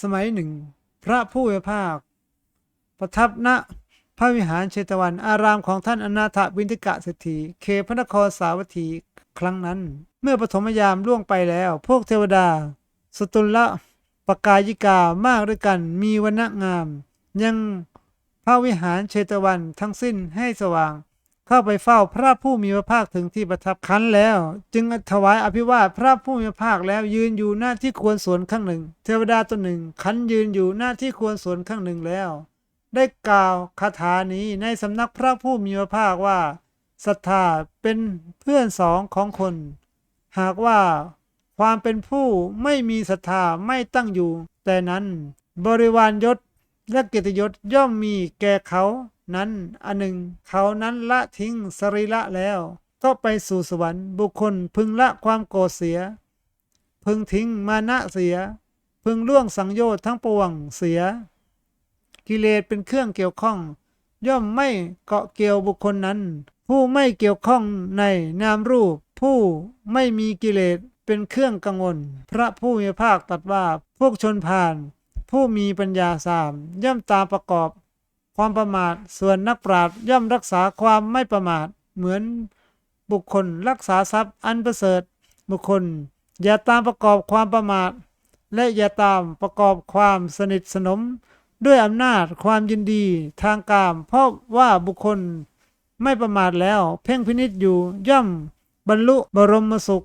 สมัยหนึ่ง พระผู้มีพระภาค ประทับณพระวิหารเชตวันอารามของท่านอนาถบินทิกะเศรษฐีเขพระนครสาวัตถีครั้งนั้น เมื่อปฐมยามล่วงไปแล้ว พวกเทวดา สตุลละปกายิกามากด้วยกันมีวรรณงาม ยังพระวิหารเชตวันทั้งสิ้นให้สว่าง เข้าไปเฝ้าพระผู้มีพระภาคถึงที่ประทับคันแล้ว จึงถวายอภิวาทพระผู้มีพระภาคแล้วยืนอยู่หน้าที่ควรสวนข้างหนึ่ง เทวดาตนหนึ่งขันยืนอยู่หน้าที่ควรสวนข้างหนึ่งแล้ว ได้กล่าวคาถานี้ในสำนักพระผู้มีพระภาคว่าศรัทธาเป็นเพื่อนสองของคน หากว่าความเป็นผู้ไม่มีศรัทธาไม่ตั้งอยู่ แต่นั้น บริวารยศและเกียรติยศย่อมมีแก่เขา นั้นอันหนึ่ง เขานั้นละทิ้งสรีระแล้ว ก็ไปสู่สวรรค์บุคคลพึงละความโกรธเสีย พึงทิ้งมานะเสีย พึงล่วงสังโยชน์ทั้งปวงเสีย กิเลสเป็นเครื่องเกี่ยวข้อง ย่อมไม่เกาะเกี่ยวบุคคลนั้น ผู้ไม่เกี่ยวข้องในนามรูป ผู้ไม่มีกิเลสเป็นเครื่องกังวล พระผู้มีพระภาคตรัสว่าพวกชนผ่าน ผู้มีปัญญาสามย่อมตามประกอบ ความประมาท ส่วนนักปราชญ์ย่อมรักษาความไม่ประมาท เหมือนบุคคลรักษาทรัพย์อันประเสริฐ บุคคล อย่าตามประกอบความประมาท และอย่าตามประกอบความสนิทสนม ด้วยอำนาจความยินดีทางกาม เพราะว่าบุคคลไม่ประมาทแล้ว เพ่งพินิษอยู่ย่อมบรรลุบรมสุข